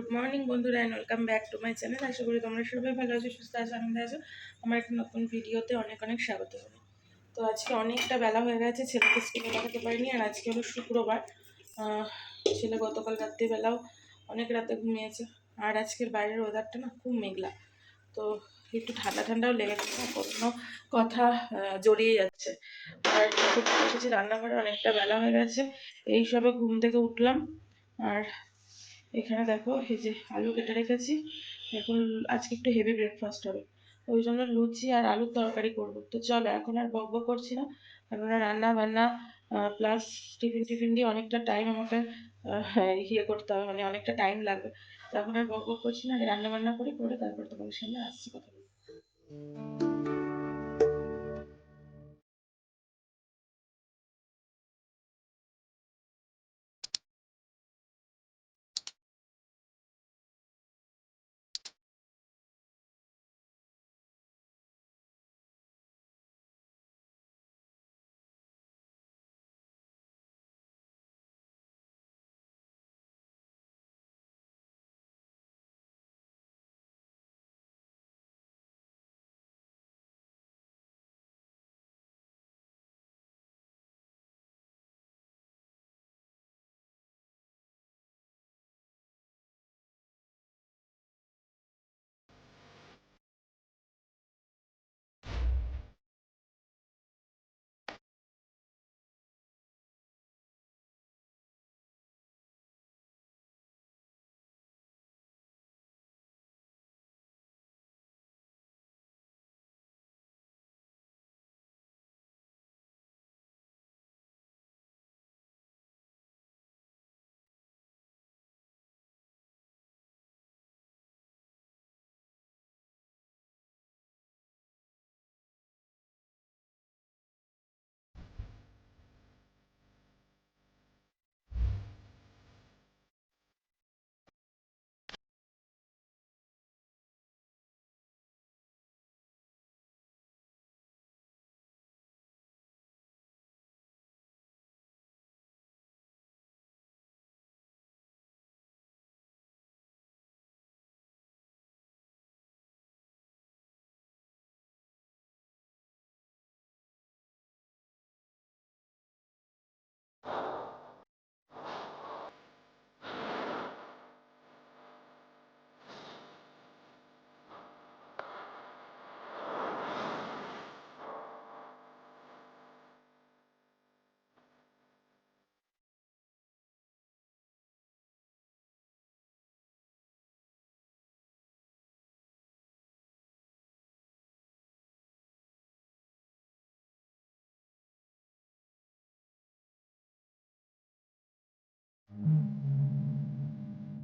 Good morning বন্ধুরা and welcome back to my channel আশা করি তোমরা সবাই ভালো আছো, সুস্থ আছো, আনন্দে আছো। আমার একটা নতুন ভিডিওতে অনেক অনেক স্বাগত তো আজকে অনেকটা বেলা হয়ে গেছে, ছেলেকে স্কুলে পাঠাতে পারিনি, আর আজকে হলো শুক্রবার। ছেলে গতকাল রাত্রিবেলাও অনেক রাতে ঘুমিয়েছে, আর আজকের বাইরের ওয়েদারটা না খুব মেঘলা। তো একটু ঠান্ডা ঠান্ডাও লেগেছে না কোনো কথা জড়িয়ে যাচ্ছে। আর খুব এসেছি রান্নাঘরে অনেকটা বেলা হয়ে গেছে। এই সবে ঘুম থেকে উঠলাম, আর এখানে দেখো, এই যে আলু কেটে রেখেছি। এখন আজকে একটু হেভি ব্রেকফাস্ট হবে। ওই জন্য লুচি আর আলুর তরকারি করব। তো চলো, এখন আর বক বক করছি না। এখন আর রান্না বান্না প্লাস টিফিন টিফিন দিয়ে অনেকটা টাইম আমাকে ইয়ে করতে হবে মানে অনেকটা টাইম লাগবে। তো এখন আর বক বক করছি না রান্না বান্না করি, করে তারপর তোমাদের সামনে আসছি কথা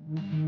Mm-hmm.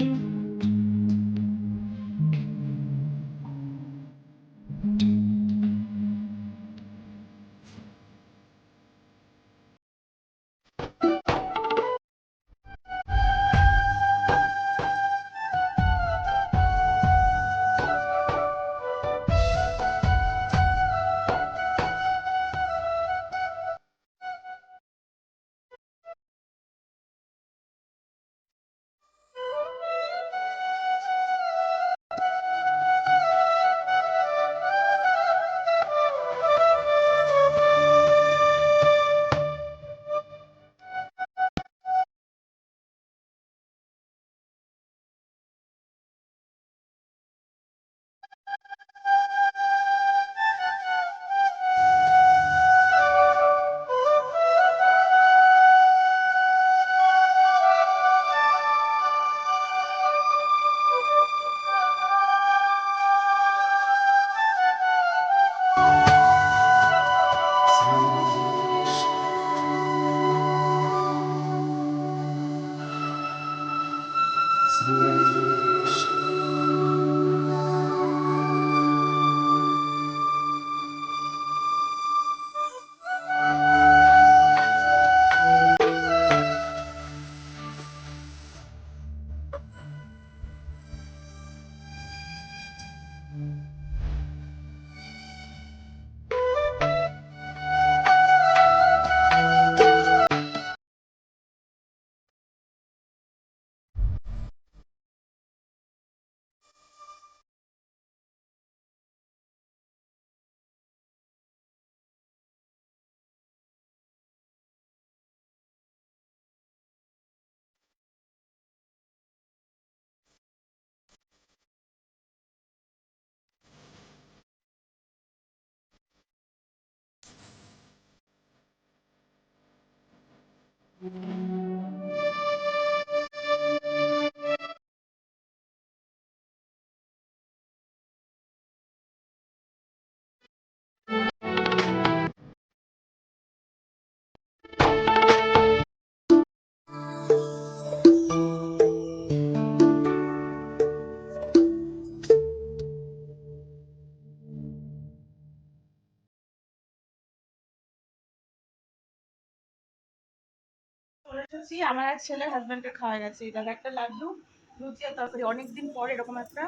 এসেছি আমার এক ছেলে হাজব্যান্ডকে খাওয়া গেছে এটা একটা লাড্ডু, লুচি আর তরকারি। অনেকদিন পর এরকম একটা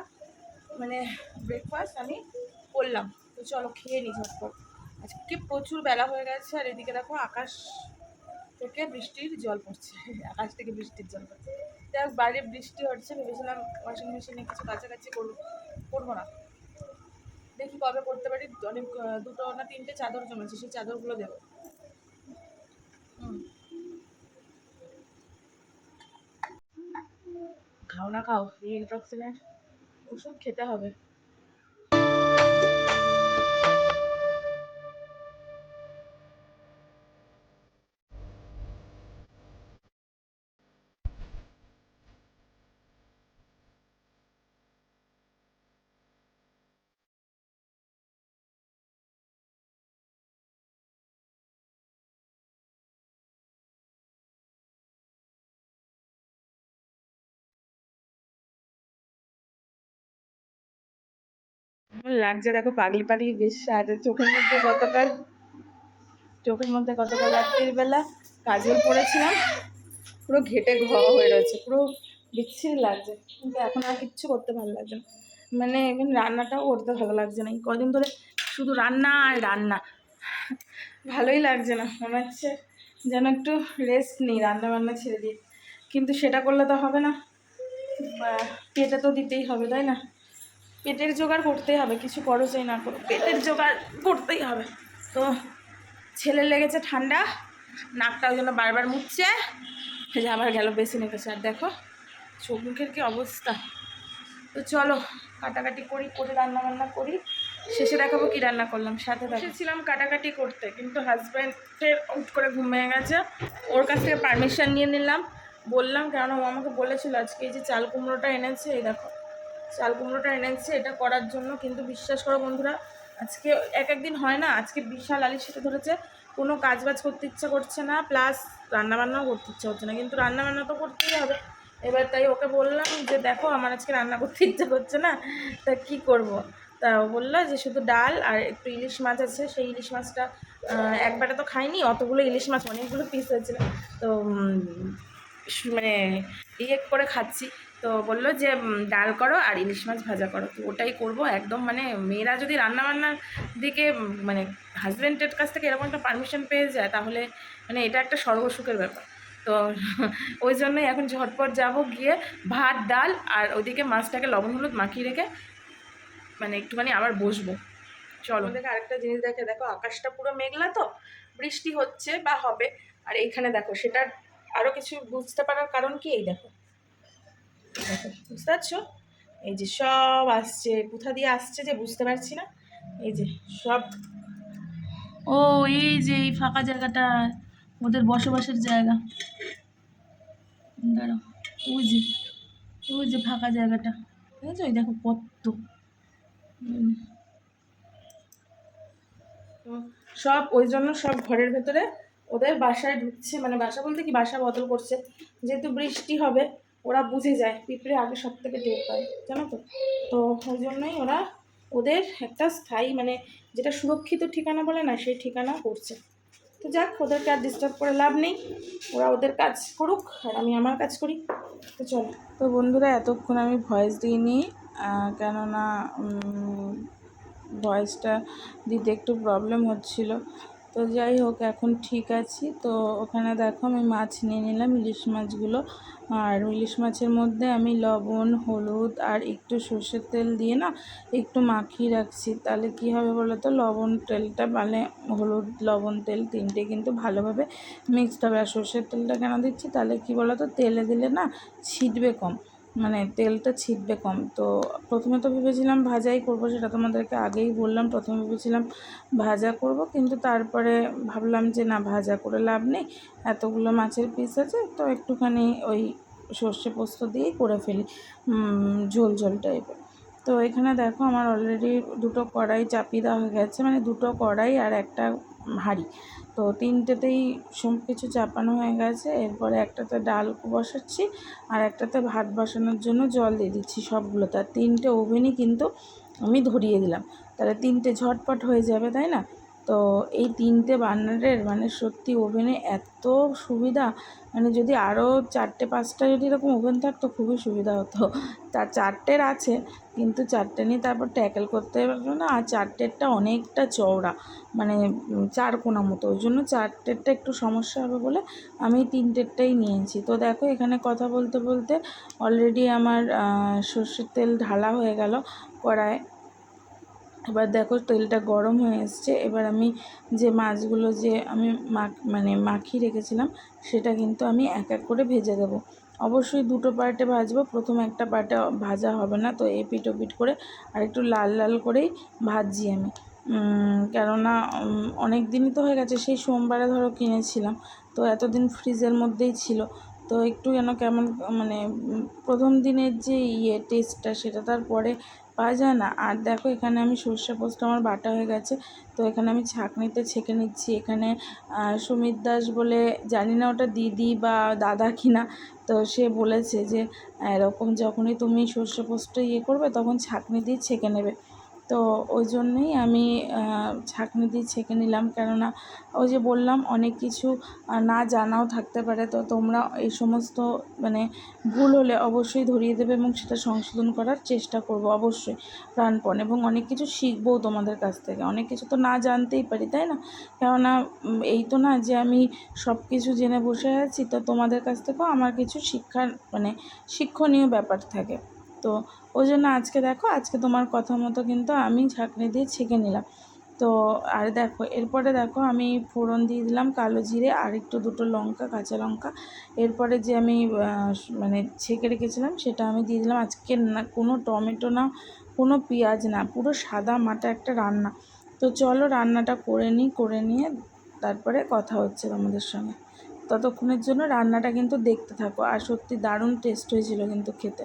মানে ব্রেকফাস্ট আমি করলাম। তো চলো খেয়ে নি ঝটপট। আজকে প্রচুর বেলা হয়ে গেছে আর এদিকে দেখো আকাশ থেকে বৃষ্টির জল পড়ছে। আকাশ থেকে বৃষ্টির জল পড়ছে। যাই হোক, বাইরে বৃষ্টি হচ্ছে। ভেবেছিলাম ওয়াশিং মেশিনে কিছু কাছাকাছি করব করব না। দেখি কবে করতে পারি। অনেক, দুটো না তিনটে চাদর জমেছে। সেই চাদরগুলো দেবো। হুম। খাও না খাও। এই ইনটক্সিমেন্ট ওষুধ খেতে হবে। আমার লাগছে? দেখো পাগলি পাগলি বেশ, আর চোখের মধ্যে গতকাল চোখের মধ্যে গতকাল রাত্রির বেলা কাজল পড়েছিলাম, পুরো ঘেটে ঘ হয়ে রয়েছে, পুরো বিচ্ছিরি লাগছে, কিন্তু এখন আর কিচ্ছু করতে ভালো লাগছে না। মানে even রান্নাটাও করতে ভালো লাগছে না, এই কদিন ধরে শুধু রান্না আর রান্না, ভালোই লাগছে না, মনে হচ্ছে যেন একটু রেস্ট নিই রান্না বান্না ছেড়ে দিই কিন্তু সেটা করলে তো হবে না পেটে তো দিতেই হবে, তাই না? পেটের জোগাড় করতেই হবে, কিছু করো না করো পেটের জোগাড় করতেই হবে। তো ছেলে লেগেছে ঠান্ডা নাকটা ওই বারবার এই যে আবার গেল বেসিনে কাছে আর দেখো, চোখ মুখের কি অবস্থা। তো চলো, কাটাকাটি করি, করে রান্না বান্না করি। শেষে দেখাবো কি রান্না করলাম, সাথে বসেছিলাম কাটাকাটি করতে, কিন্তু হাজব্যান্ডের আউট করে ঘুমিয়ে গেছে। ওর কাছ থেকে পারমিশন নিয়ে নিলাম। বললাম কেননা ও আমাকে বলেছিল আজকে এই যে চাল কুমড়োটা এনেছে, এই দেখো। চাল কুমড়োটা এনেছে, এটা করার জন্য কিন্তু বিশ্বাস করো বন্ধুরা, আজকে এক একদিন হয় না, আজকে বিশাল আলির সাথে ধরেছে, কোনো কাজ বাজ করতে ইচ্ছা করছে না, প্লাস রান্নাবান্নাও করতে ইচ্ছা হচ্ছে না, কিন্তু রান্নাবান্না তো করতেই হবে। এবার তাই ওকে বললাম যে, দেখো, আমার আজকে রান্না করতে ইচ্ছা করছে না, তা কি করব। তা ও বলল যে, শুধু ডাল আর একটু ইলিশ মাছ আছে, সেই ইলিশ মাছটা একবারে তো খাইনি, অতগুলো ইলিশ মাছ, অনেকগুলো পিস হয়েছিল। তো মানে ইয়ে করে খাচ্ছি। তো বলল যে ডাল করো আর ইলিশ মাছ ভাজা করো। তো ওটাই করব একদম মানে মেয়েরা যদি রান্নাবান্নার দিকে মানে হাজব্যান্ডের কাছ থেকে এরকম একটা পারমিশন পেয়ে যায়, তাহলে মানে এটা একটা সর্বসুখের ব্যাপার। তো ওই জন্যই এখন ঝটপট যাব গিয়ে ভাত, ডাল আর ওইদিকে মাছটাকে লবণ, হলুদ মাখিয়ে রেখে মানে একটুখানি আবার বসবো। চলো। দেখে আরেকটা জিনিস দেখে, দেখো আকাশটা পুরো মেঘলা তো? বৃষ্টি হচ্ছে বা হবে। আর এইখানে দেখো, সেটার আরও কিছু বুঝতে পারার কারণ কি? এই দেখো। বুঝতে পারছ? এই যে সব আসছে কোথা দিয়ে আসছে যে বুঝতে পারছি না। এই যে সব। ও এই যে এই ফাঁকা জায়গাটা ওদের বসবাসের জায়গা। দাঁড়াও ওই যে ওই যে ফাঁকা জায়গাটা। ঠিক আছে ওই দেখো কত। সব ওই জন্য সব ঘরের ভেতরে ওদের বাসায় ঢুকছে। মানে বাসা বলতে কি বাসা বদল করছে। যেহেতু বৃষ্টি হবে ওরা বুঝে যায়, পিঁপড়ে আগে সব থেকে টের পায়, জানো তো? তো ওই জন্যই ওরা ওদের একটা স্থায়ী মানে যেটা সুরক্ষিত ঠিকানা বলে না, সেই ঠিকানা করছে। তো যাক, ওদেরকে আর ডিস্টার্ব করে লাভ নেই। ওরা ওদের কাজ করুক, আর আমি আমার কাজ করি। তো চলো। তো বন্ধুরা, এতক্ষণ আমি ভয়েস দিইনি কেননা ভয়েসটা দিতে একটু প্রবলেম হচ্ছিল। তো যাই হোক, এখন ঠিক আছি। তো ওখানে দেখো আমি মাছ নিয়ে নিলাম, ইলিশ মাছগুলো। আর ইলিশ মাছের মধ্যে আমি লবণ, হলুদ আর একটু সর্ষের তেল দিয়ে না একটু মাখিয়ে রাখছি। তাহলে কি হবে বলো তো লবণ তেলটা মানে হলুদ, লবণ তেল তিনটে কিন্তু ভালোভাবে মিক্সড হবে। আর সর্ষের তেলটা কেন দিচ্ছি? তাহলে কি বলো তো তেলে দিলে না ছিটবে কম। মানে তেলটা ছিটবে কম। তো প্রথমে তো ভেবেছিলাম ভাজাই করব, সেটা তোমাদেরকে আগেই বললাম। প্রথমে ভেবেছিলাম ভাজা করব, কিন্তু তারপরে ভাবলাম যে না, ভাজা করে লাভ নেই। এতগুলো মাছের পিস আছে, তো একটুখানি ওই সর্ষে পোস্ত দিয়েই করে ফেলি ঝোল ঝোল টাইপের তো এখানে দেখো আমার অলরেডি দুটো কড়াই চাপিয়ে দেওয়া হয়ে গেছে মানে দুটো কড়াই আর একটা হাঁড়ি। তো তিনটেতেই সব কিছু চাপানো হয়ে গেছে। এরপরে একটাতে ডাল বসাচ্ছি আর একটাতে ভাত বসানোর জন্য জল দিয়ে দিচ্ছি সবগুলো তার তিনটে ওভেনই কিন্তু আমি ধরিয়ে দিলাম। তাহলে তিনটে ঝটপট হয়ে যাবে, তাই না? তো এই তিনটে বার্নারের মানে সত্যি ওভেনে এত সুবিধা মানে যদি আরও চারটে, পাঁচটা যদি এরকম ওভেন থাকতো খুবই সুবিধা হতো। তা চারটের আছে, কিন্তু চারটে নিয়ে তারপর ট্যাকেল করতে পারব না, আর চারটেরটা অনেকটা চওড়া মানে চার কোনা মতো। ওই জন্য চারটেরটা একটু সমস্যা হবে বলে আমি তিনটেরটাই নিয়েছি। তো দেখো এখানে কথা বলতে বলতে অলরেডি আমার সর্ষের তেল ঢালা হয়ে গেল কড়ায়। এবার দেখো তেলটা গরম হয়ে এসছে। এবার আমি যে মাছগুলো যে আমি মাখ মানে মাখিয়ে রেখেছিলাম, সেটা কিন্তু আমি এক এক করে ভেজে দেবো। অবশ্যই দুটো পার্টে ভাজবো, প্রথম একটা পার্টে ভাজা হবে না, তো এপিট ওপিট করে আর একটু লাল লাল করেই ভাজছি আমি। কেননা অনেক দিনই তো হয়ে গেছে, সেই সোমবারে ধরো কিনেছিলাম, তো এতদিন ফ্রিজের মধ্যেই ছিল। তো একটু যেন কেমন মানে প্রথম দিনের যে ইয়ে টেস্টটা সেটা তারপরে পাওয়া যায় না। আর দেখো, এখানে আমি সর্ষে পোস্ত আমার বাটা হয়ে গেছে। তো এখানে আমি ছাঁকনিতে ছেঁকে নিচ্ছি। এখানে সুমিত দাস বলে, জানি না ওটা দিদি বা দাদা কিনা, তো সে বলেছে যে, এরকম যখনই তুমি সর্ষে পোস্ত ইয়ে করবে, তখন ছাঁকনি দিয়ে ছেঁকে নেবে। তো ওই জন্যই আমি ছাঁকনি দিয়ে ছেঁকে নিলাম। কেননা ওই যে বললাম, অনেক কিছু না জানাও থাকতে পারে। তো তোমরা এই সমস্ত মানে ভুল হলে অবশ্যই ধরিয়ে দেবে এবং সেটা সংশোধন করার চেষ্টা করব অবশ্যই প্রাণপণ। এবং অনেক কিছু শিখবও তোমাদের কাছ থেকে। অনেক কিছু তো না জানতেই পারি, তাই না? কেননা এই তো না যে আমি সব কিছু জেনে বসে আছি, তো তোমাদের কাছ থেকেও আমার কিছু শিক্ষার মানে শিক্ষণীয় ব্যাপার থাকে। তো ওই জন্য আজকে দেখো, আজকে তোমার কথা মতো কিন্তু আমি ঝাঁকনি দিয়ে ছেঁকে নিলাম। তো আর দেখো, এরপরে দেখো আমি ফোড়ন দিয়ে দিলাম কালো জিরে আর একটু দুটো লঙ্কা, কাঁচা লঙ্কা। এরপরে যে আমি মানে ছেঁকে রেখেছিলাম সেটা আমি দিয়ে দিলাম। আজকে না, কোনো টমেটো না, কোনো পেঁয়াজ না, পুরো সাদা মাটা একটা রান্না। তো চলো রান্নাটা করে নিই, করে নিয়ে তারপরে কথা হচ্ছে তোমাদের সঙ্গে। ততক্ষণের জন্য রান্নাটা কিন্তু দেখতে থাকো, আর সত্যি দারুণ টেস্ট হয়েছিল কিন্তু খেতে।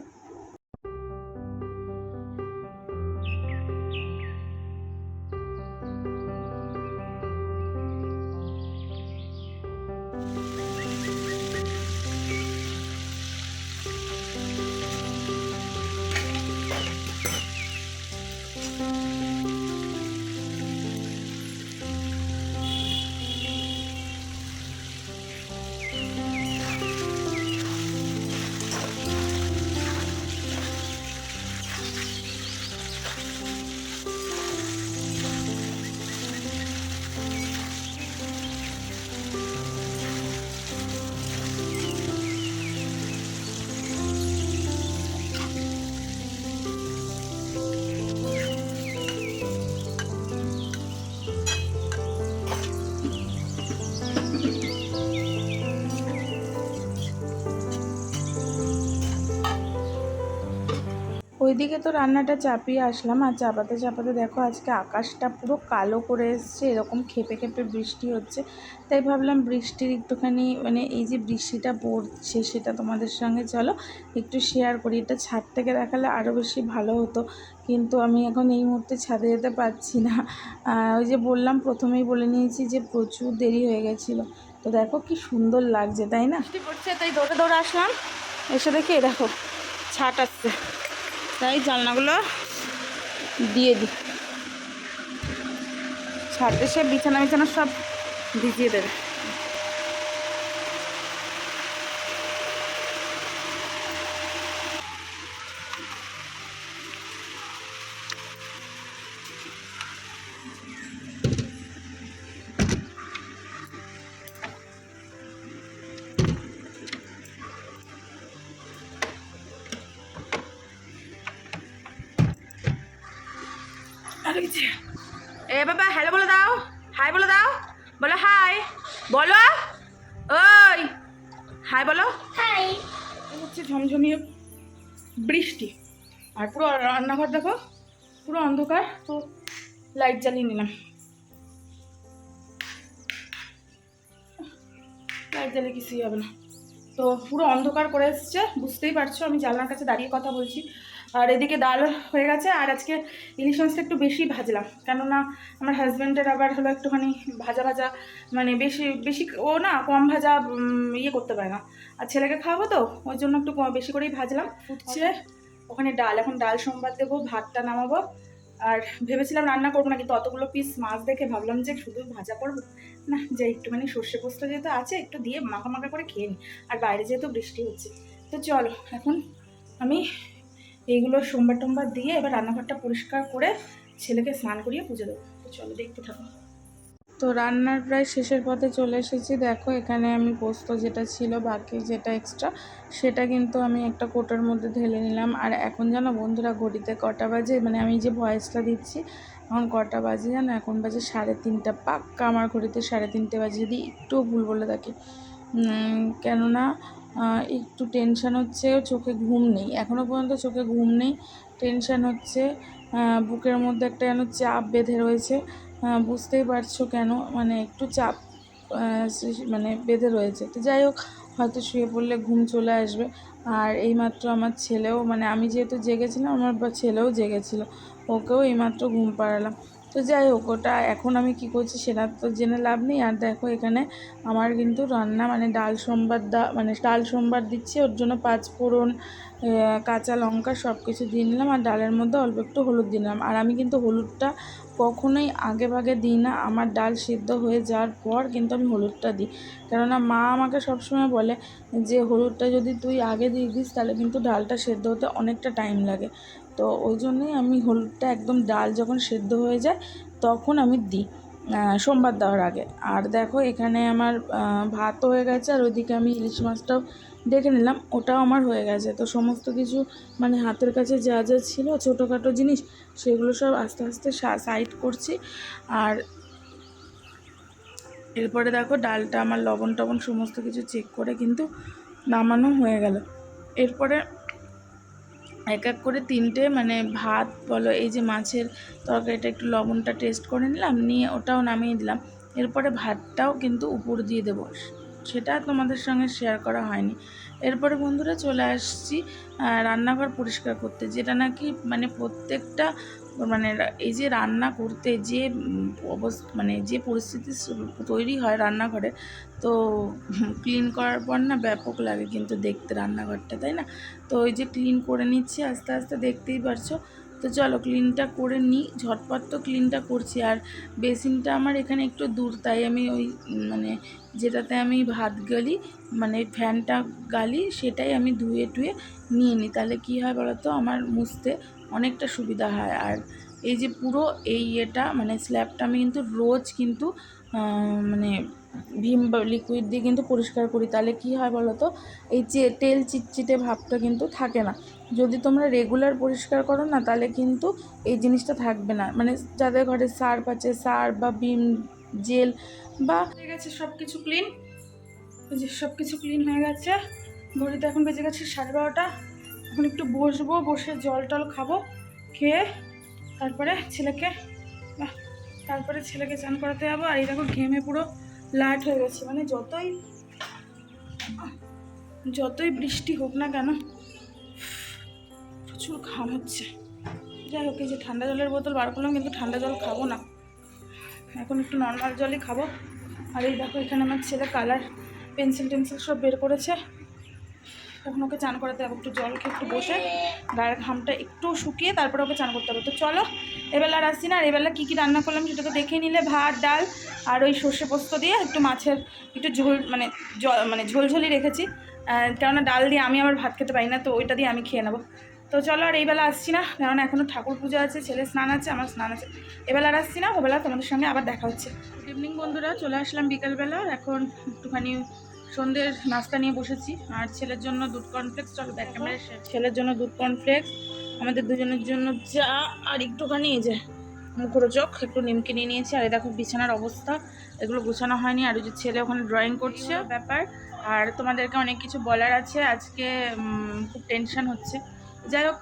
ওইদিকে তো রান্নাটা চাপিয়ে আসলাম, আর চাপাতে চাপাতে দেখো আজকে আকাশটা পুরো কালো করে এসছে, এরকম খেপে খেপে বৃষ্টি হচ্ছে। তাই ভাবলাম বৃষ্টির একটুখানি মানে এই যে বৃষ্টিটা পড়ছে সেটা তোমাদের সঙ্গে চলো, একটু শেয়ার করি। এটা ছাদ থেকে দেখালে আরও বেশি ভালো হতো, কিন্তু আমি এখন এই মুহূর্তে ছাদে যেতে পারছি না। ওই যে বললাম, প্রথমেই বলে নিয়েছি যে প্রচুর দেরি হয়ে গেছিল। তো দেখো কি সুন্দর লাগছে, তাই না? বৃষ্টি পড়ছে, তাই দৌড়ে দৌড়ে আসলাম। এসে দেখি দেখো ছাট আসছে। তাই জানলাগুলো দিয়ে দিই ছাড়তে সে বিছানা বিছানা সব ভিজিয়ে দেবে। জ্বালিয়ে নিলাম। লাইট জ্বালিয়ে কিছুই হবে না। তো পুরো অন্ধকার করে এসছে, বুঝতেই পারছ, আমি জানলার কাছে দাঁড়িয়ে কথা বলছি। আর এদিকে ডাল হয়ে গেছে, আর আজকে ইলিশ মাছটা একটু বেশি ভাজলাম। কেননা আমার হাজব্যান্ডের আবার হলো একটুখানি ভাজা ভাজা মানে বেশি বেশি ও না কম ভাজা ইয়ে করতে পারে না। আর ছেলেকে খাওয়াবো তো, ওই জন্য একটু বেশি করেই ভাজলাম। উঠছে ওখানে ডাল, এখন ডাল সোমবার দেবো, ভাতটা নামাবো। আর ভেবেছিলাম রান্না করব না, কিন্তু অতগুলো পিস মাছ দেখে ভাবলাম যে শুধু ভাজা করব। না যে একটুখানি সর্ষে পোস্ত যেহেতু আছে, একটু দিয়ে মাখা মাখা করে খেয়ে নিই আর বাইরে যেহেতু বৃষ্টি হচ্ছে। তো চলো, এখন আমি এইগুলো সোমবার টোমবার দিয়ে এবার রান্নাঘরটা পরিষ্কার করে ছেলেকে স্নান করিয়ে পুজো দেবো। তো চলো, দেখতে থাকো। তো রান্নার প্রায় শেষের পথে চলে এসেছি। দেখো, এখানে আমি পোস্ত যেটা ছিল, বাকি যেটা এক্সট্রা সেটা কিন্তু আমি একটা কোটার মধ্যে ঢেলে নিলাম। আর এখন জানো বন্ধুরা, ঘড়িতে কটা বাজে? মানে আমি যে ভয়েসটা দিচ্ছি, এখন কটা বাজে জানো? এখন বাজে সাড়ে তিনটা। পাক্কা আমার ঘড়িতে সাড়ে তিনটে বাজে, যদি একটু ভুল বলে থাকি। কেননা একটু টেনশন হচ্ছে, চোখে ঘুম নেই। এখনও পর্যন্ত চোখে ঘুম নেই। টেনশান হচ্ছে বুকের মধ্যে একটা যেন চাপ বেঁধে রয়েছে। বুঝতেই পারছ কেন? মানে একটু চাপ মানে বেঁধে রয়েছে। তো যাই হোক, হয়তো শুয়ে পড়লে ঘুম চলে আসবে। আর এইমাত্র আমার ছেলেও মানে আমি যেহেতু জেগেছিলাম, আমার ছেলেও জেগেছিল। ওকেও এইমাত্র ঘুম পাড়ালাম। তো যাই হোক, ওটা এখন আমি কি করছি সেটা তো জেনে লাভ নেই। আর দেখো, এখানে আমার কিন্তু রান্না মানে ডাল, সোমবার দা মানে ডাল, সোমবার দিচ্ছি। ওর জন্য পাঁচ ফোড়ন কাঁচা লঙ্কা সব কিছু দিয়ে নিলাম আর ডালের মধ্যে অল্প একটু হলুদ দিলাম আর আমি কিন্তু হলুদটা কখনোই আগে ভাগে দিই না। আমার ডাল সিদ্ধ হয়ে যাওয়ার পর কিন্তু আমি হলুদটা দিই। কেননা মা আমাকে সবসময় বলে যে, হলুদটা যদি তুই আগে দিয়ে দিস, তাহলে কিন্তু ডালটা সেদ্ধ হতে অনেকটা টাইম লাগে। তো ওই জন্যই আমি হলুদটা একদম ডাল যখন সেদ্ধ হয়ে যায়, তখন আমি দিই সোমবার দেওয়ার আগে। আর দেখো এখানে আমার ভাতও হয়ে গেছে। আর ওইদিকে আমি ইলিশ মাছটাও দেখে নিলাম, ওটাও আমার হয়ে গেছে। তো সমস্ত কিছু মানে হাতের কাছে যা যা ছিল, ছোটোখাটো জিনিস, সেগুলো সব আস্তে আস্তে সাইড করছি। আর এরপরে দেখো, ডালটা আমার লবণ টবণ সমস্ত কিছু চেক করে কিন্তু নামানো হয়ে গেল। এরপরে এক এক করে তিনটে মানে ভাত বলো, এই যে মাছের তরকারিটা, একটু লবণটা টেস্ট করে নিলাম, নিয়ে ওটাও নামিয়ে দিলাম। এরপরে ভাতটাও কিন্তু উপর দিয়ে দেবো। সেটা তোমাদের সঙ্গে শেয়ার করা হয়নি। এরপরে বন্ধুরা চলে আসছি রান্নাঘর পরিষ্কার করতে যেটা নাকি মানে প্রত্যেকটা মানে এই যে রান্না করতে যে উম, অবস- মানে যে পরিস্থিতি তৈরি হয় রান্নাঘরে তো ক্লিন করার পর না ব্যাপক লাগে কিন্তু দেখতে রান্নাঘরটা তাই না? তো ওই যে ক্লিন করে নিচ্ছি আস্তে আস্তে দেখতেই পারছ। তো চলো ক্লিনটা করে নিই ঝটপট তো ক্লিনটা করছি। আর বেসিনটা আমার এখানে একটু দূর, তাই আমি ওই মানে যেটাতে আমি ভাত গালি মানে ফ্যানটা গালি, সেটাই আমি ধুয়ে টুয়ে নিয়ে নিই তাহলে কী হয় বলো তো আমার মুছতে অনেকটা সুবিধা হয়। আর এই যে পুরো এই ইয়েটা মানে স্ল্যাবটা আমি কিন্তু রোজ কিন্তু মানে ভিম লিকুইড দিয়ে কিন্তু পরিষ্কার করি, তাহলে কি হয় বলো তো এই তেল চিটচিটে ভাবটা কিন্তু থাকে না। যদি তোমরা রেগুলার পরিষ্কার করো না, তাহলে কিন্তু এই জিনিসটা থাকবে না। মানে যাদের ঘরে সার্ফ আছে সার্ফ বা বিম জেল বা হয়ে গেছে সব কিছু ক্লিন যে সব কিছু ক্লিন হয়ে গেছে। ঘড়িতে এখন বেজে গেছে সাড়ে বারোটা। এখন একটু বসবো, বসে জল টল খাব, খেয়ে তারপরে ছেলেকে তারপরে ছেলেকে চান করাতে যাব। আর এই দেখো ঘেমে পুরো লাট হয়ে গেছে। মানে যতই যতই বৃষ্টি হোক না কেন, প্রচুর ঘাম হচ্ছে। যাই হোক, এই যে ঠান্ডা জলের বোতল বার করলাম, কিন্তু ঠান্ডা জল খাব না। এখন একটু নর্মাল জলই খাব। আর এই দেখো, এখানে আমার ছেলে কালার পেন্সিল টেন্সিল সব বের করেছে। এখন ওকে চান করাতে হবে, একটু জল খেয়ে একটু বসে, গায়ের ঘামটা একটু শুকিয়ে তারপরে ওকে চান করতে হবে। তো চলো এবেলা আর আসছি না আর এবেলা কী কী রান্না করলাম সেটা তো দেখে নিলে, ভাত, ডাল আর ওই সর্ষে পোস্ত দিয়ে একটু মাছের, একটু ঝোল মানে জল মানে ঝোলঝোলি রেখেছি। কেননা ডাল দিয়ে আমি আবার ভাত খেতে পারি না, তো ওইটা দিয়ে আমি খেয়ে নেব। তো চলো, আর এইবেলা আসছি না কেননা এখনও ঠাকুর পুজো আছে, ছেলে স্নান আছে, আমার স্নান আছে। এবেলা আর আসছি না ওবেলা তোমাদের সঙ্গে আবার দেখা হচ্ছে। গুড ইভিনিং বন্ধুরা, চলে আসলাম বিকালবেলা এখন একটুখানি সন্ধ্যের নাস্তা নিয়ে বসেছি। আর ছেলের জন্য দুধ কর্নফ্লেক্স চলো দেখ ক্যামেরা ছেলের জন্য দুধ কর্নফ্লেক্স আমাদের দুজনের জন্য চা আর একটুখানি এই যে মুখরোচক একটু নিমকে নিয়ে নিয়েছি। আর দেখো বিছানার অবস্থা এগুলো গোছানো হয়নি। আর ওই যে ছেলে ওখানে ড্রয়িং করছে। ব্যাপার। আর তোমাদেরকে অনেক কিছু বলার আছে। আজকে খুব টেনশন হচ্ছে। যাই হোক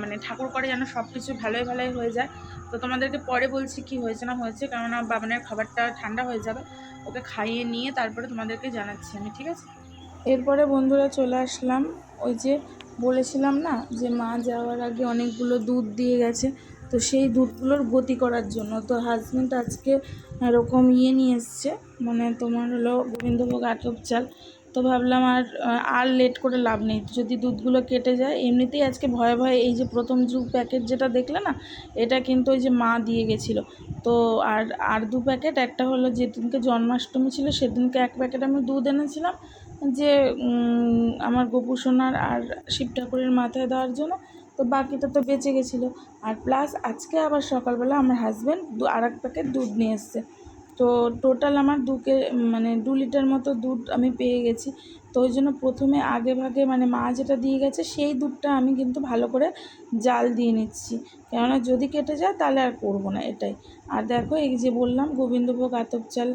মানে ঠাকুর করে যেন সব কিছু ভালোই ভালোই হয়ে যায়। তো তোমাদেরকে পরে বলছি কি হয়েছে না হয়েছে। কেননা বাবানের খাবারটা ঠান্ডা হয়ে যাবে। ওকে খাইয়ে নিয়ে তারপরে তোমাদেরকে জানাচ্ছি আমি, ঠিক আছে? এরপরে বন্ধুরা চলে আসলাম। ওই যে বলেছিলাম না যে মা যাওয়ার আগে অনেকগুলো দুধ দিয়ে গেছে, তো সেই দুধগুলোর গতি করার জন্য তো হাজবেন্ড আজকে এরকম ইয়ে নিয়ে এসছে মানে তোমার হলো গোবিন্দভোগ আটক চাল। তো ভাবলাম আর আর লেট করে লাভ নেই। যদি দুধগুলো কেটে যায়, এমনিতেই আজকে ভয়ে ভয়ে এই যে প্রথম যুগ প্যাকেট যেটা দেখলে না, এটা কিন্তু ওই যে মা দিয়ে গেছিল। তো আর আর দু প্যাকেট একটা হলো যেদিনকে জন্মাষ্টমী ছিল, সেদিনকে এক প্যাকেট আমি দুধ এনেছিলাম যে আমার গোপু সোনার আর শিব ঠাকুরের মাথায় দেওয়ার জন্য। তো বাকিটা তো বেঁচে গেছিল। আর প্লাস আজকে আবার সকালবেলা আমার হাজব্যান্ড আর এক প্যাকেট দুধ নিয়ে এসছে। তো টোটাল আমার দু কে মানে দু লিটার মতো দুধ আমি পেয়ে গেছি। তো ওই জন্য প্রথমে আগে ভাগে মানে মা যেটা দিয়ে গেছে, সেই দুধটা আমি কিন্তু ভালো করে জাল দিয়ে নিচ্ছি। কেননা যদি কেটে যায় তাহলে আর করব না এটাই। আর দেখো এই যে বললাম, গোবিন্দভোগ আতপ চাল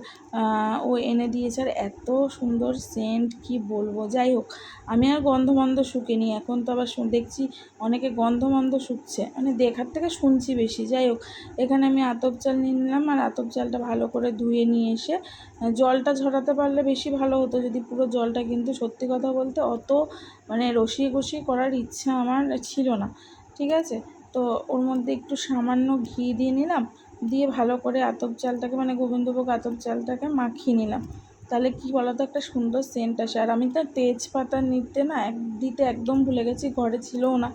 ও এনে দিয়েছে। আর এত সুন্দর সেন্ট কি বলব? যাই হোক, আমি আর গন্ধমন্দ শুকিনি। এখন তো আবার দেখছি অনেকে গন্ধমন্দ শুকছে। মানে দেখার থেকে শুনছি বেশি। যাই হোক, এখানে আমি আতপ চাল নিয়ে নিলাম। আর আতপ চালটা ভালো করে ধুয়ে নিয়ে এসে জলটা ঝরাতে পারলে বেশি ভালো হতো। যদি পুরো জলটা কিন্তু সত্যি কথা বলতে অত মানে রসিয়ে কষিয়ে করার ইচ্ছা আমার ছিল না। ঠিক আছে? তো ওর মধ্যে একটু সামান্য ঘি দিয়ে নিলাম, দিয়ে ভালো করে আতপ চালটাকে মানে গোবিন্দভোগ আতপ চালটাকে মাখিয়ে নিলাম। তাহলে কি বলতো, একটা সুন্দর সেন্ট আসে। আর আমি তো তেজপাতা নিতে না এক দিতে একদম ভুলে গেছি, ঘরে ছিলও না।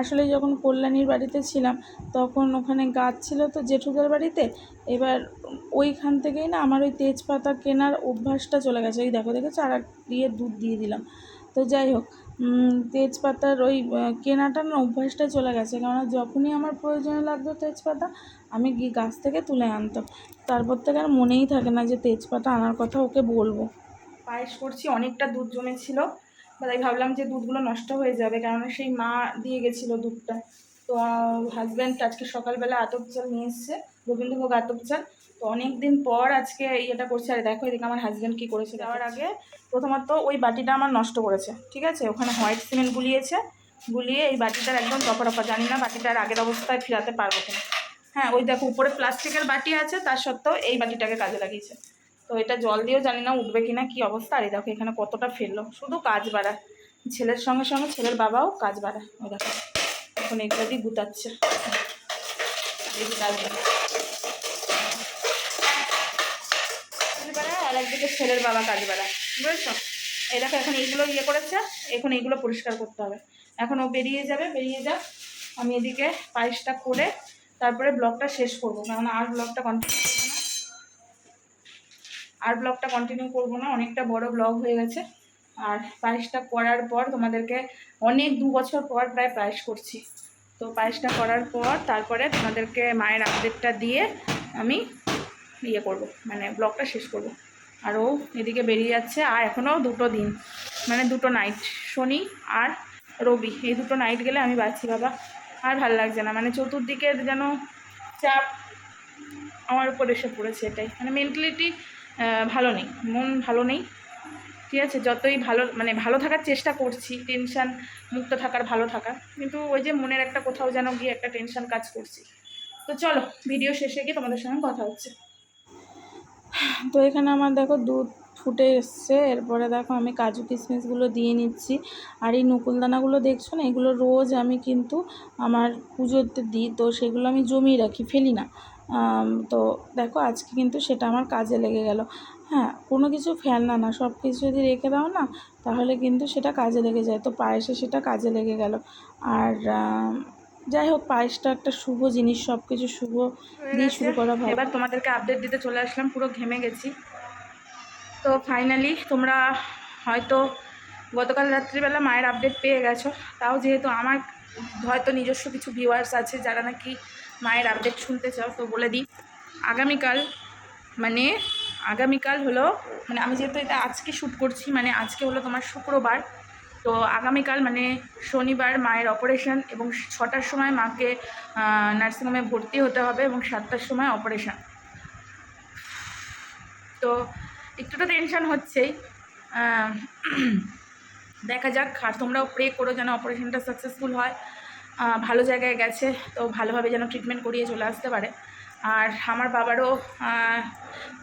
আসলে যখন কল্যাণীর বাড়িতে ছিলাম, তখন ওখানে গাছ ছিল তো জেঠুদের বাড়িতে। এবার ওইখান থেকেই না আমার ওই তেজপাতা কেনার অভ্যাসটা চলে গেছে। ওই দেখো, দেখেছ? আর দিয়ে দুধ দিয়ে দিলাম। তো যাই হোক তেজপাতার ওই কেনাটা না অভ্যাসটা চলে গেছে। কেননা যখনই আমার প্রয়োজনে লাগতো তেজপাতা, আমি গিয়ে গাছ থেকে তুলে আনতাম। তারপর থেকে আর মনেই থাকে না যে তেজপাতা আনার কথা ওকে বলব। পায়েস করছি, অনেকটা দুধ জমেছিল। তাই ভাবলাম যে দুধগুলো নষ্ট হয়ে যাবে, কেননা সেই মা দিয়ে গেছিল দুধটা। তো হাজব্যান্ড আজকে সকালবেলা আতপ চাল নিয়ে এসছে গোবিন্দভোগ আতপ চাল। তো অনেক দিন পর আজকে ইয়েটা করছে আর দেখো এদিকে আমার হাজব্যান্ড কী করেছে যাওয়ার আগে প্রথমত ওই বাটিটা আমার নষ্ট করেছে ঠিক আছে? ওখানে হোয়াইট সিমেন্ট গুলিয়েছে গুলিয়ে এই বাটিটার একদম টপা টপা জানি না বাটিটার আগের অবস্থায় ফেরাতে পারব কিনা। হ্যাঁ ওই দেখো উপরে প্লাস্টিকের বাটি আছে তার সত্ত্বেও এই বাটিটাকে কাজে লাগিয়েছে। তো এটা জল দিয়েও জানি না উঠবে কিনা কি অবস্থা? আর এই দেখো এখানে কতটা ফেলল। শুধু কাজ বাড়া ছেলের সঙ্গে সঙ্গে ছেলের বাবাও কাজ বাড়া ওই দেখো এখন এগুলো দিয়ে গুতাচ্ছে। আর একদিকে ছেলের বাবা কাজ বাড়া বুঝেছ? এই দেখো, এখন এইগুলো ইয়ে করেছে, এখন এইগুলো পরিষ্কার করতে হবে। এখন ও বেরিয়ে যাবে, বেরিয়ে যাক। আমি এদিকে পায়েসটা করে তারপরে ব্লগটা শেষ করব, কারণ আর ব্লগটা কন্টিনিউ করব না। আর ব্লগটা কন্টিনিউ করব না, অনেকটা বড় ব্লগ হয়ে গেছে। আর পায়েসটা করার পর তোমাদেরকে অনেক দু বছর পর প্রায় পায়েস করছি। তো পায়েসটা করার পর তারপরে তোমাদেরকে মায়ের আপডেটটা দিয়ে আমি ইয়ে করব মানে ব্লগটা শেষ করব। আর ও এদিকে বেরিয়ে যাচ্ছে, আর এখনও দুটো দিন মানে দুটো নাইট শনি আর রবি। এই দুটো নাইট গেলে আমি বাঁচি, বাবা। আর ভালো লাগছে না মানে চতুর্দিকের যেন চাপ আমার উপর এসে পড়েছে এটাই। মানে মেন্টালিটি ভালো নেই, মন ভালো নেই। ঠিক আছে, যতই ভালো মানে ভালো থাকার চেষ্টা করছি টেনশান মুক্ত থাকার, ভালো থাকার, কিন্তু ওই যে মনের একটা কোথাও যেন গিয়ে একটা টেনশান কাজ করছি। তো চলো ভিডিও শেষে গিয়ে তোমাদের সঙ্গে কথা হচ্ছে। তো এখানে আমার দেখো দুধ ফুটে এসছে। এরপরে দেখো আমি কাজু কিশমিশগুলো দিয়ে নিচ্ছি। আর এই নকুলদানাগুলো দেখছ না? এগুলো রোজ আমি কিন্তু আমার পুজোতে দিই। তো সেগুলো আমি জমিয়ে রাখি, ফেলি না। তো দেখো আজকে কিন্তু সেটা আমার কাজে লেগে গেল। হ্যাঁ কোনো কিছু ফেলনা না। সব কিছু যদি রেখে দাও না, তাহলে কিন্তু সেটা কাজে লেগে যায়। তো পায়েসে সেটা কাজে লেগে গেল। আর যাই হোক পায়েসটা একটা শুভ জিনিস সব কিছু শুভ দিয়ে শুরু করা ভালো। এবার তোমাদেরকে আপডেট দিতে চলে আসলাম পুরো ঘেমে গেছি। তো ফাইনালি তোমরা হয়তো গতকাল রাত্রিবেলা মায়ের আপডেট পেয়ে গেছো তাও যেহেতু আমার হয়তো নিজস্ব কিছু ভিউয়ার্স আছে যারা নাকি মায়ের আপডেট শুনতে চাও তো বলে দিই। আগামীকাল মানে আগামীকাল হলো মানে আমি যেহেতু এটা আজকে শ্যুট করছি মানে আজকে হলো তোমার শুক্রবার তো আগামীকাল মানে শনিবার মায়ের অপারেশন এবং ছটার সময় মাকে নার্সিংহোমে ভর্তি হতে হবে এবং সাতটার সময় অপারেশন তো একটু তো টেনশন হচ্ছেই দেখা যাক আর তোমরাও প্রে করো যেন অপারেশনটা সাকসেসফুল হয়। ভালো জায়গায় গেছে, তো ভালোভাবে যেন ট্রিটমেন্ট করিয়ে চলে আসতে পারে। আর আমার বাবারও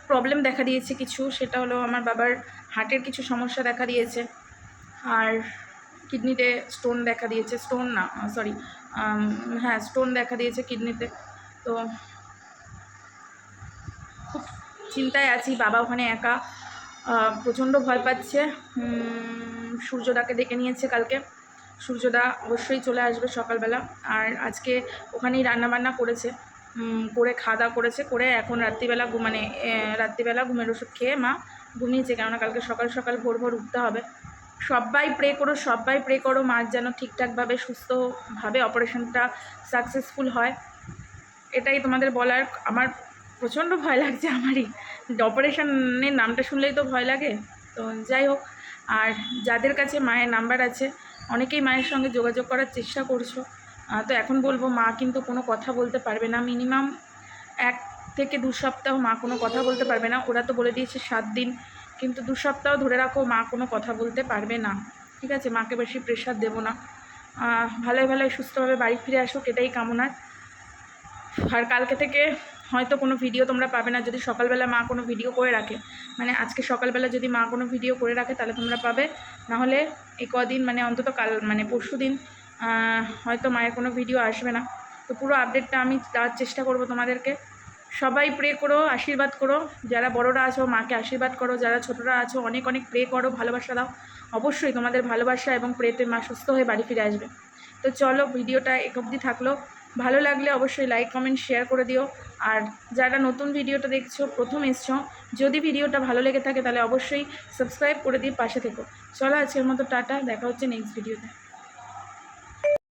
প্রবলেম দেখা দিয়েছে কিছু, সেটা হলো আমার বাবার হার্টের কিছু সমস্যা দেখা দিয়েছে। আর কিডনিতে স্টোন দেখা দিয়েছে স্টোন না সরি হ্যাঁ স্টোন দেখা দিয়েছে কিডনিতে। তো খুব চিন্তায় আছি, বাবা ওখানে একা প্রচণ্ড ভয় পাচ্ছে। সূর্যদাকে ডেকে নিয়েছে কালকে। সূর্যদা অবশ্যই চলে আসবে সকালবেলা। আর আজকে ওখানেই রান্নাবান্না করেছে। করে খাওয়া দাওয়া করেছে, করে এখন রাত্রিবেলা মানে রাত্রিবেলা ঘুমের ওষুধ খেয়ে মা ঘুমিয়েছে। কেননা কালকে সকাল সকাল ভোর ভোর উঠতে হবে। সবাই প্রে করো, সবাই প্রে করো মার যেন ঠিকঠাকভাবে, সুস্থভাবে অপারেশনটা সাকসেসফুল হয়। এটাই তোমাদের বলার, আমার প্রচণ্ড ভয় লাগছে আমারই। অপারেশনের নামটা শুনলেই তো ভয় লাগে। তো যাই হোক, আর যাদের কাছে মায়ের নাম্বার আছে, অনেকেই মায়ের সঙ্গে যোগাযোগ করার চেষ্টা করছ। তো এখন বলব, মা কিন্তু কোনো কথা বলতে পারবে না। মিনিমাম এক থেকে দু সপ্তাহ মা কোনো কথা বলতে পারবে না। ওরা তো বলে দিয়েছে সাত দিন। কিন্তু দু সপ্তাহ ধরে রাখো, মা কোনো কথা বলতে পারবে না। ঠিক আছে? মাকে বেশি প্রেশার দেবো না। ভালোই ভালোই সুস্থভাবে বাড়ি ফিরে আসুক, এটাই কামনার আর কালকে থেকে হয়তো কোনো ভিডিও তোমরা পাবে না। যদি সকালবেলা মা কোনো ভিডিও করে রাখে মানে আজকে সকালবেলা যদি মা কোনো ভিডিও করে রাখে, তাহলে তোমরা পাবে। নাহলে এই কদিন মানে অন্তত কাল মানে পরশু দিন হয়তো মায়ের কোনো ভিডিও আসবে না। তো পুরো আপডেটটা আমি দেওয়ার চেষ্টা করব তোমাদেরকে। সবাই প্রে করো, আশীর্বাদ করো। যারা বড়রা আছো, মাকে আশীর্বাদ করো। যারা ছোটরা আছো, অনেক অনেক প্রে করো, ভালোবাসা দাও। অবশ্যই তোমাদের ভালোবাসা এবং প্রেতে মা সুস্থ হয়ে বাড়ি ফিরে আসবে। তো চলো, ভিডিওটা এক অবধি থাকল। ভালো লাগলে অবশ্যই লাইক কমেন্ট শেয়ার করে দিও। আর যারা নতুন ভিডিওটা দেখছ, প্রথম এসছো, যদি ভিডিওটা ভালো লেগে থাকে, তাহলে অবশ্যই সাবস্ক্রাইব করে দিয়ে পাশে থেকো। চলো, আজকের মতো টাটা। দেখা হচ্ছে নেক্সট ভিডিওতে